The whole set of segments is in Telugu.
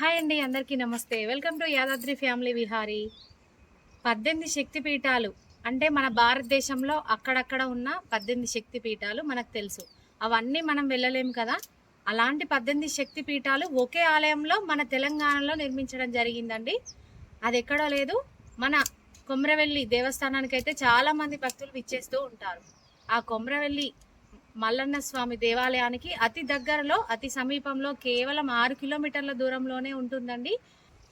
హాయ్ అండి అందరికీ నమస్తే. Welcome to Yadadri family Vihari. పద్దెనిమిది శక్తి పీఠాలు అంటే మన భారతదేశంలో అక్కడక్కడ ఉన్న పద్దెనిమిది శక్తి పీఠాలు మనకు తెలుసు. అవన్నీ మనం వెళ్ళలేము కదా? అలాంటి పద్దెనిమిది శక్తి పీఠాలు ఒకే ఆలయంలో మన తెలంగాణలో నిర్మించడం జరిగిందండి. అది ఎక్కడో లేదు మన కొమ్రవెల్లి దేవస్థానానికి అయితే చాలామంది భక్తులు విచ్చేస్తూ ఉంటారు. ఆ కొమ్రవెల్లి మల్లన్న స్వామి దేవాలయానికి అతి దగ్గరలో అతి సమీపంలో కేవలం ఆరు కిలోమీటర్ల దూరంలోనే ఉంటుందండి.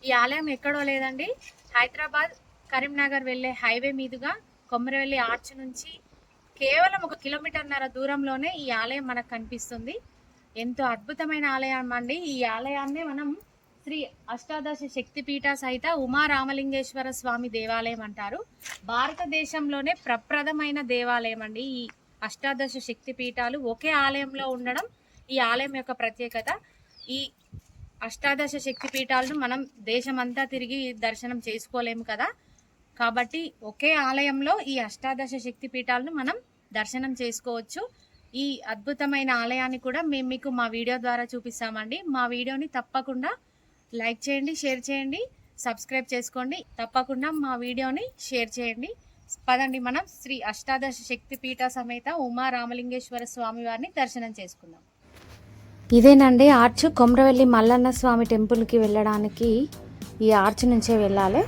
ఈ ఆలయం ఎక్కడో లేదండి. హైదరాబాద్ కరీంనగర్ వెళ్ళే హైవే మీదుగా కొమ్మరవెల్లి ఆర్చ్ నుంచి కేవలం ఒక కిలోమీటర్న్నర దూరంలోనే ఈ ఆలయం మనకు కనిపిస్తుంది. ఎంతో అద్భుతమైన ఆలయం అండి. ఈ ఆలయాన్ని మనం శ్రీ అష్టాదశ శక్తిపీఠ సహిత ఉమా రామలింగేశ్వర స్వామి దేవాలయం అంటారు. భారతదేశంలోనే ప్రప్రదమైన దేవాలయం అండి ఈ అష్టాదశ శక్తి పీఠాలు ఒకే ఆలయంలో ఉండడం ఈ ఆలయం యొక్క ప్రత్యేకత. ఈ అష్టాదశ శక్తి పీఠాలను మనం దేశమంతా తిరిగి దర్శనం చేసుకోలేము కదా. కాబట్టి ఒకే ఆలయంలో ఈ అష్టాదశ శక్తి పీఠాలను మనం దర్శనం చేసుకోవచ్చు. ఈ అద్భుతమైన ఆలయాన్ని కూడా మేము మీకు మా వీడియో ద్వారా చూపిస్తామండి. మా వీడియోని తప్పకుండా లైక్ చేయండి షేర్ చేయండి సబ్స్క్రైబ్ చేసుకోండి. తప్పకుండా మా వీడియోని షేర్ చేయండి. పదండి మనం శ్రీ అష్టాదశ శక్తి పీఠ సమేత ఉమా రామలింగేశ్వర స్వామి వారిని దర్శనం చేసుకుందాం. ఇదేనండి ఆర్చ్ కొమరవెల్లి మల్లన్న స్వామి టెంపుల్కి వెళ్ళడానికి ఈ ఆర్చ్ నుంచే వెళ్ళాలి.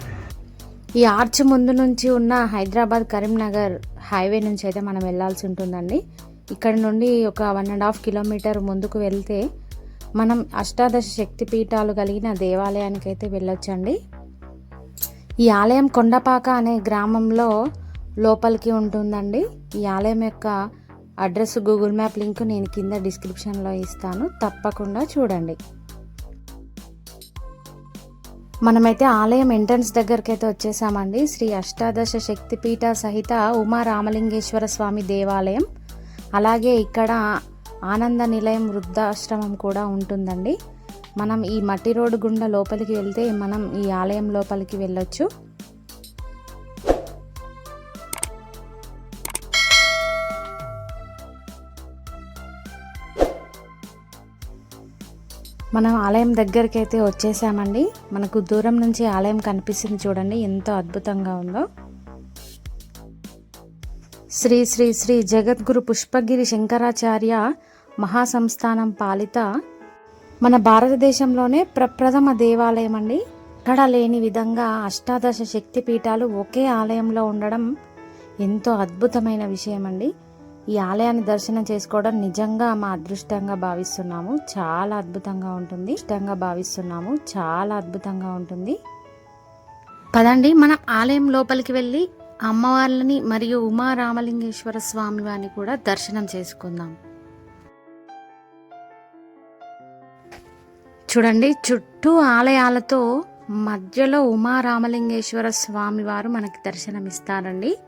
ఈ ఆర్చ్ ముందు నుంచి ఉన్న హైదరాబాద్ కరీంనగర్ హైవే నుంచి అయితే మనం వెళ్ళాల్సి ఉంటుందండి. ఇక్కడ నుండి ఒక వన్ అండ్ హాఫ్ కిలోమీటర్ ముందుకు వెళ్తే మనం అష్టాదశ శక్తి పీఠాలు కలిగిన దేవాలయానికి అయితే వెళ్ళొచ్చండి. ఈ ఆలయం కొండపాక అనే గ్రామంలో లోపలికి ఉంటుందండి. ఈ ఆలయం యొక్క అడ్రస్ గూగుల్ మ్యాప్ లింక్ నేను కింద డిస్క్రిప్షన్లో ఇస్తాను. తప్పకుండా చూడండి. మనమైతే ఆలయం ఎంట్రన్స్ దగ్గరికి అయితే వచ్చేసామండి. శ్రీ అష్టాదశ శక్తిపీఠ సహిత ఉమా రామలింగేశ్వర స్వామి దేవాలయం. అలాగే ఇక్కడ ఆనంద నిలయం వృద్ధాశ్రమం కూడా ఉంటుందండి. మనం ఈ మట్టి రోడ్డు గుండా లోపలికి వెళ్తే మనం ఈ ఆలయం లోపలికి వెళ్ళొచ్చు. మనం ఆలయం దగ్గరికి అయితే వచ్చేసామండి. మనకు దూరం నుంచి ఆలయం కనిపిస్తుంది చూడండి ఎంతో అద్భుతంగా ఉందో. శ్రీ శ్రీ శ్రీ జగద్గురు పుష్పగిరి శంకరాచార్య మహాసంస్థానం పాలిత మన భారతదేశంలోనే ప్రప్రథమ దేవాలయం అండి ఎక్కడ లేని విధంగా అష్టాదశ శక్తి పీఠాలు ఒకే ఆలయంలో ఉండడం ఎంతో అద్భుతమైన విషయం అండి ఈ ఆలయాన్ని దర్శనం చేసుకోవడం నిజంగా మా అదృష్టంగా భావిస్తున్నాము. చాలా అద్భుతంగా ఉంటుంది. ఇష్టంగా భావిస్తున్నాము. చాలా అద్భుతంగా ఉంటుంది. పదండి మనం ఆలయం లోపలికి వెళ్ళి అమ్మవార్లని మరియు ఉమా రామలింగేశ్వర స్వామి వారిని కూడా దర్శనం చేసుకుందాం. చూడండి చుట్టూ ఆలయాలతో మధ్యలో ఉమా రామలింగేశ్వర స్వామి వారు మనకి దర్శనమిస్తారండి.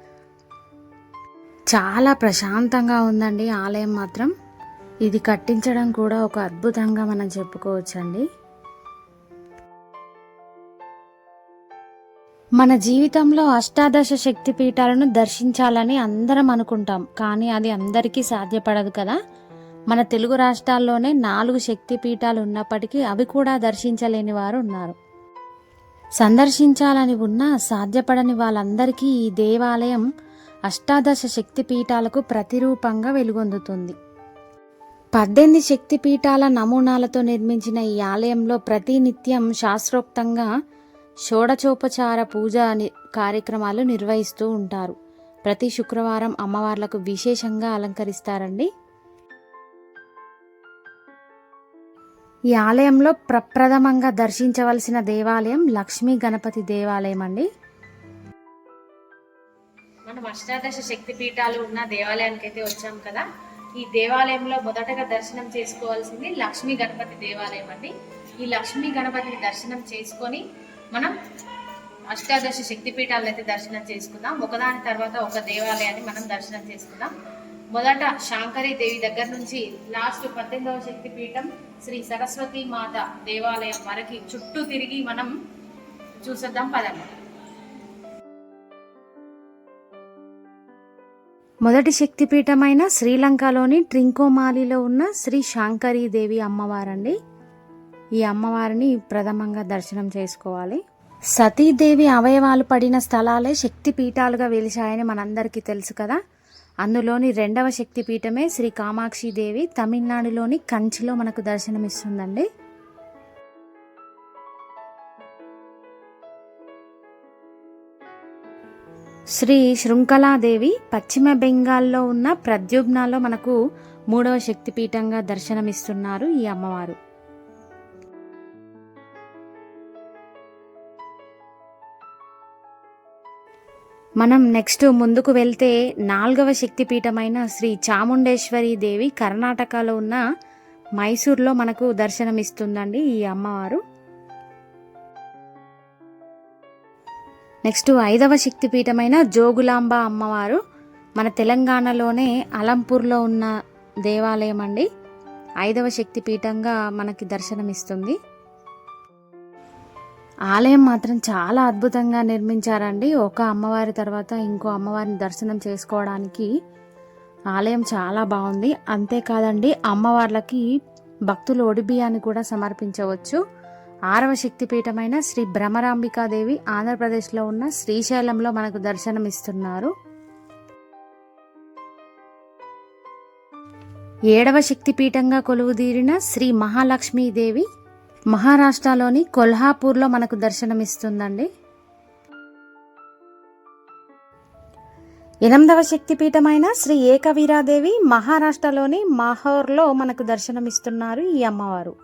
చాలా ప్రశాంతంగా ఉందండి ఆలయం మాత్రం. ఇది కట్టించడం కూడా ఒక అద్భుతంగా మనం చెప్పుకోవచ్చండి. మన జీవితంలో అష్టాదశ శక్తి పీఠాలను దర్శించాలని అందరం అనుకుంటాం కానీ అది అందరికీ సాధ్యపడదు కదా. మన తెలుగు రాష్ట్రాల్లోనే నాలుగు శక్తి పీఠాలు ఉన్నప్పటికీ అవి కూడా దర్శించలేని వారు ఉన్నారు. సందర్శించాలని ఉన్నా సాధ్యపడని వాళ్ళందరికీ ఈ దేవాలయం అష్టాదశ శక్తి పీఠాలకు ప్రతిరూపంగా వెలుగొందుతుంది. పద్దెనిమిది శక్తి పీఠాల నమూనాలతో నిర్మించిన ఈ ఆలయంలో ప్రతినిత్యం శాస్త్రోక్తంగా షోడచోపచార పూజ కార్యక్రమాలు నిర్వహిస్తూ ఉంటారు. ప్రతి శుక్రవారం అమ్మవార్లకు విశేషంగా అలంకరిస్తారండి. ఈ ఆలయంలో ప్రప్రథమంగా దర్శించవలసిన దేవాలయం లక్ష్మీ గణపతి దేవాలయం అండి. మనం అష్టాదశ శక్తి పీఠాలు ఉన్న దేవాలయానికి అయితే వచ్చాం కదా. ఈ దేవాలయంలో మొదటగా దర్శనం చేసుకోవాల్సింది లక్ష్మీ గణపతి దేవాలయం అండి. ఈ లక్ష్మీ గణపతిని దర్శనం చేసుకొని మనం అష్టాదశ శక్తి పీఠాలను అయితే దర్శనం చేసుకుందాం. ఒకదాని తర్వాత ఒక దేవాలయాన్ని మనం దర్శనం చేసుకుందాం. మొదట శాంకరీ దేవి దగ్గర నుంచి లాస్ట్ పద్దెనిమిదవ శక్తి పీఠం శ్రీ సరస్వతి మాత దేవాలయం వరకు చుట్టూ తిరిగి మనం చూసేద్దాం పదండి. మొదటి శక్తిపీఠమైన శ్రీలంకలోని ట్రింకోమాలిలో ఉన్న శ్రీ శాంకరీ దేవి అమ్మవారండి. ఈ అమ్మవారిని ప్రథమంగా దర్శనం చేసుకోవాలి. సతీదేవి అవయవాలు పడిన స్థలాలే శక్తి పీఠాలుగా వెలిశాయని మనందరికీ తెలుసు కదా. అందులోని రెండవ శక్తి పీఠమే శ్రీ కామాక్షి దేవి తమిళనాడులోని కంచిలో మనకు దర్శనమిస్తుందండి. శ్రీ శృంఖలాదేవి పశ్చిమ బెంగాల్లో ఉన్న ప్రద్యుమ్నాలో మనకు మూడవ శక్తిపీఠంగా దర్శనమిస్తున్నారు ఈ అమ్మవారు. మనం నెక్స్ట్ ముందుకు వెళ్తే నాలుగవ శక్తిపీఠమైన శ్రీ చాముండేశ్వరి దేవి కర్ణాటకలో ఉన్న మైసూర్లో మనకు దర్శనమిస్తుందండి ఈ అమ్మవారు. నెక్స్ట్ ఐదవ శక్తిపీఠమైన జోగులాంబ అమ్మవారు మన తెలంగాణలోనే అలంపూర్లో ఉన్న దేవాలయం అండి ఐదవ శక్తిపీఠంగా మనకి దర్శనమిస్తుంది. ఆలయం మాత్రం చాలా అద్భుతంగా నిర్మించారండి. ఒక అమ్మవారి తర్వాత ఇంకో అమ్మవారిని దర్శనం చేసుకోవడానికి ఆలయం చాలా బాగుంది. అంతేకాదండి అమ్మవార్లకి భక్తులు ఒడిబియాన్ని కూడా సమర్పించవచ్చు. ఆరవ శక్తిపీఠమైన శ్రీ భ్రమరాంబికాదేవి ఆంధ్రప్రదేశ్లో ఉన్న శ్రీశైలంలో మనకు దర్శనమిస్తున్నారు. ఏడవ శక్తిపీఠంగా కొలువుదీరిన శ్రీ మహాలక్ష్మీదేవి మహారాష్ట్రలోని కొల్హాపూర్లో మనకు దర్శనమిస్తుందండి. ఎనిమిదవ శక్తిపీఠమైన శ్రీ ఏకవీరాదేవి మహారాష్ట్రలోని మాహోర్లో మనకు దర్శనమిస్తున్నారు ఈ అమ్మవారు.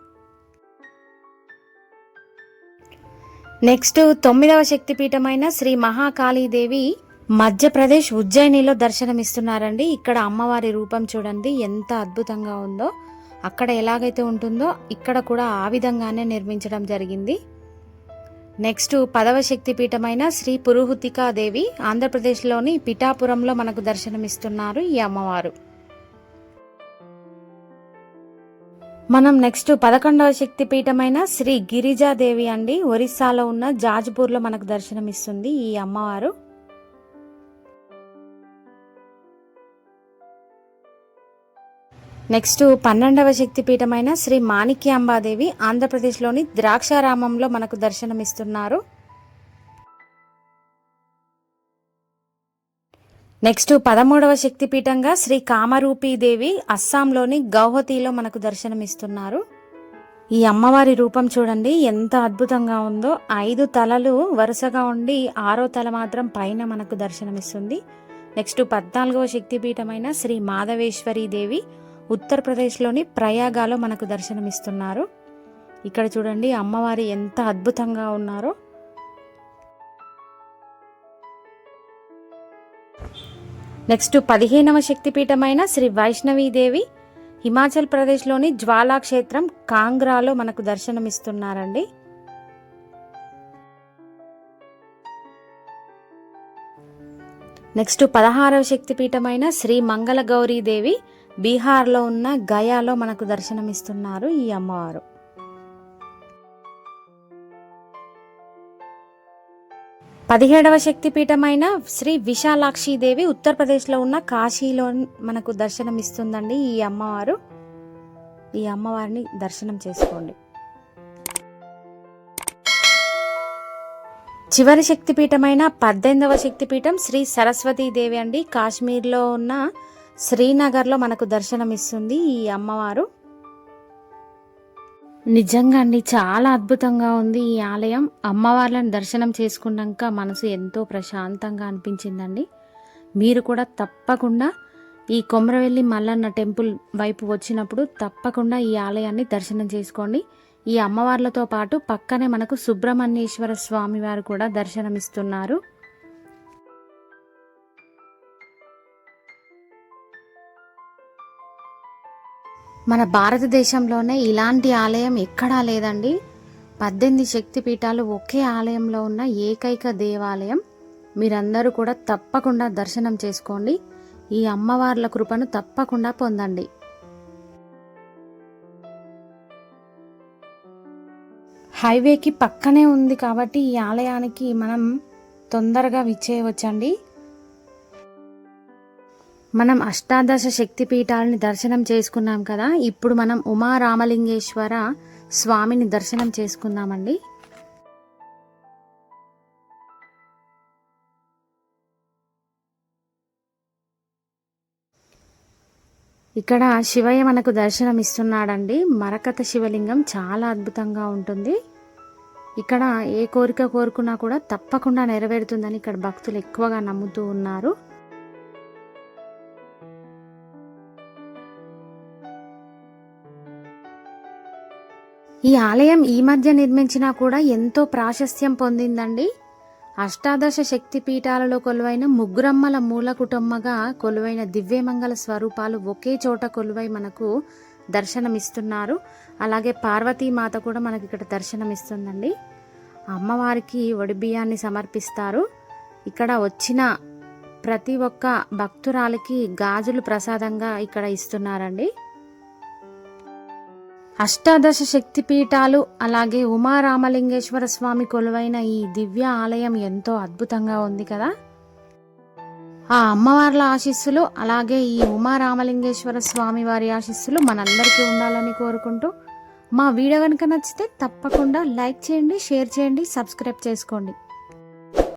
నెక్స్ట్ తొమ్మిదవ శక్తిపీఠమైన శ్రీ మహాకాళీదేవి మధ్యప్రదేశ్ ఉజ్జయినిలో దర్శనమిస్తున్నారండి. ఇక్కడ అమ్మవారి రూపం చూడండి ఎంత అద్భుతంగా ఉందో. అక్కడ ఎలాగైతే ఉంటుందో ఇక్కడ కూడా ఆ విధంగానే నిర్మించడం జరిగింది. నెక్స్ట్ పదవ శక్తిపీఠమైన శ్రీ పురుహుతికాదేవి ఆంధ్రప్రదేశ్లోని పిఠాపురంలో మనకు దర్శనమిస్తున్నారు ఈ అమ్మవారు. మనం నెక్స్ట్ పదకొండవ శక్తిపీఠమైన శ్రీ గిరిజాదేవి అండి ఒరిస్సాలో ఉన్న జాజ్పూర్లో మనకు దర్శనమిస్తుంది ఈ అమ్మవారు. నెక్స్ట్ పన్నెండవ శక్తిపీఠమైన శ్రీ మాణిక్యాంబాదేవి ఆంధ్రప్రదేశ్లోని ద్రాక్షారామంలో మనకు దర్శనమిస్తున్నారు. నెక్స్ట్ పదమూడవ శక్తిపీఠంగా శ్రీ కామరూపీదేవి అస్సాంలోని గౌహతిలో మనకు దర్శనమిస్తున్నారు. ఈ అమ్మవారి రూపం చూడండి ఎంత అద్భుతంగా ఉందో. ఐదు తలలు వరుసగా ఉండి ఆరో తల మాత్రం పైన మనకు దర్శనమిస్తుంది. నెక్స్ట్ పద్నాలుగవ శక్తిపీఠమైన శ్రీ మాధవేశ్వరి దేవి ఉత్తరప్రదేశ్లోని ప్రయాగాలో మనకు దర్శనమిస్తున్నారు. ఇక్కడ చూడండి అమ్మవారి ఎంత అద్భుతంగా ఉన్నారో. నెక్స్ట్ పదిహేనవ శక్తిపీఠమైన శ్రీ వైష్ణవీదేవి హిమాచల్ ప్రదేశ్లోని జ్వాలా క్షేత్రం కాంగ్రాలో మనకు దర్శనమిస్తున్నారండి. నెక్స్ట్ పదహారవ శక్తిపీఠమైన శ్రీ మంగళ గౌరీదేవి బీహార్లో ఉన్న గయాలో మనకు దర్శనమిస్తున్నారు ఈ అమ్మవారు. పదిహేడవ శక్తిపీఠమైన శ్రీ విశాలాక్షిదేవి ఉత్తరప్రదేశ్లో ఉన్న కాశీలో మనకు దర్శనమిస్తుందండి ఈ అమ్మవారు. ఈ అమ్మవారిని దర్శనం చేసుకోండి. చివరి శక్తిపీఠమైన పద్దెనిమిదవ శక్తిపీఠం శ్రీ సరస్వతీదేవి అండి. కాశ్మీర్లో ఉన్న శ్రీనగర్లో మనకు దర్శనమిస్తుంది ఈ అమ్మవారు. నిజంగా అండి చాలా అద్భుతంగా ఉంది ఈ ఆలయం. అమ్మవార్లను దర్శనం చేసుకున్నాక మనసు ఎంతో ప్రశాంతంగా అనిపించిందండి. మీరు కూడా తప్పకుండా ఈ కొమరవెల్లి మల్లన్న టెంపుల్ వైపు వచ్చినప్పుడు తప్పకుండా ఈ ఆలయాన్ని దర్శనం చేసుకోండి. ఈ అమ్మవార్లతో పాటు పక్కనే మనకు సుబ్రహ్మణ్యేశ్వర స్వామి వారు కూడా దర్శనమిస్తున్నారు. మన భారతదేశంలోనే ఇలాంటి ఆలయం ఎక్కడా లేదండి. పద్దెనిమిది శక్తిపీఠాలు ఒకే ఆలయంలో ఉన్న ఏకైక దేవాలయం. మీరందరూ కూడా తప్పకుండా దర్శనం చేసుకోండి. ఈ అమ్మవార్ల కృపను తప్పకుండా పొందండి. హైవేకి పక్కనే ఉంది కాబట్టి ఈ ఆలయానికి మనం తొందరగా విచ్చేయవచ్చండి. మనం అష్టాదశ శక్తిపీఠాలని దర్శనం చేసుకున్నాం కదా ఇప్పుడు మనం ఉమా రామలింగేశ్వర స్వామిని దర్శనం చేసుకుందామండి. ఇక్కడ శివయ్య మనకు దర్శనం ఇస్తున్నాడండి మరకత శివలింగం చాలా అద్భుతంగా ఉంటుంది. ఇక్కడ ఏ కోరిక కోరుకున్నా కూడా తప్పకుండా నెరవేరుతుందని ఇక్కడ భక్తులు ఎక్కువగా నమ్ముతూ ఉన్నారు. ఈ ఆలయం ఈ మధ్య నిర్మించినా కూడా ఎంతో ప్రాశస్త్యం పొందిందండి. అష్టాదశ శక్తి పీఠాలలో కొలువైన ముగ్గురమ్మల మూల కుటుంబగా కొలువైన దివ్యమంగళ స్వరూపాలు ఒకే చోట కొలువై మనకు దర్శనమిస్తున్నారు. అలాగే పార్వతీమాత కూడా మనకి ఇక్కడ దర్శనమిస్తుందండి. అమ్మవారికి ఒడిబియ్యాన్ని సమర్పిస్తారు. ఇక్కడ వచ్చిన ప్రతి ఒక్క భక్తురాలికి గాజులు ప్రసాదంగా ఇక్కడ ఇస్తున్నారండి. అష్టాదశ శక్తి పీఠాలు అలాగే ఉమారామలింగేశ్వర స్వామి కొలువైన ఈ దివ్య ఆలయం ఎంతో అద్భుతంగా ఉంది కదా? ఆ అమ్మవార్ల ఆశీస్సులు అలాగే ఈ ఉమారామలింగేశ్వర స్వామి వారి ఆశీస్సులు మనందరికీ ఉండాలని కోరుకుంటూ మా వీడియో కనుక నచ్చితే తప్పకుండా లైక్ చేయండి షేర్ చేయండి సబ్స్క్రైబ్ చేసుకోండి.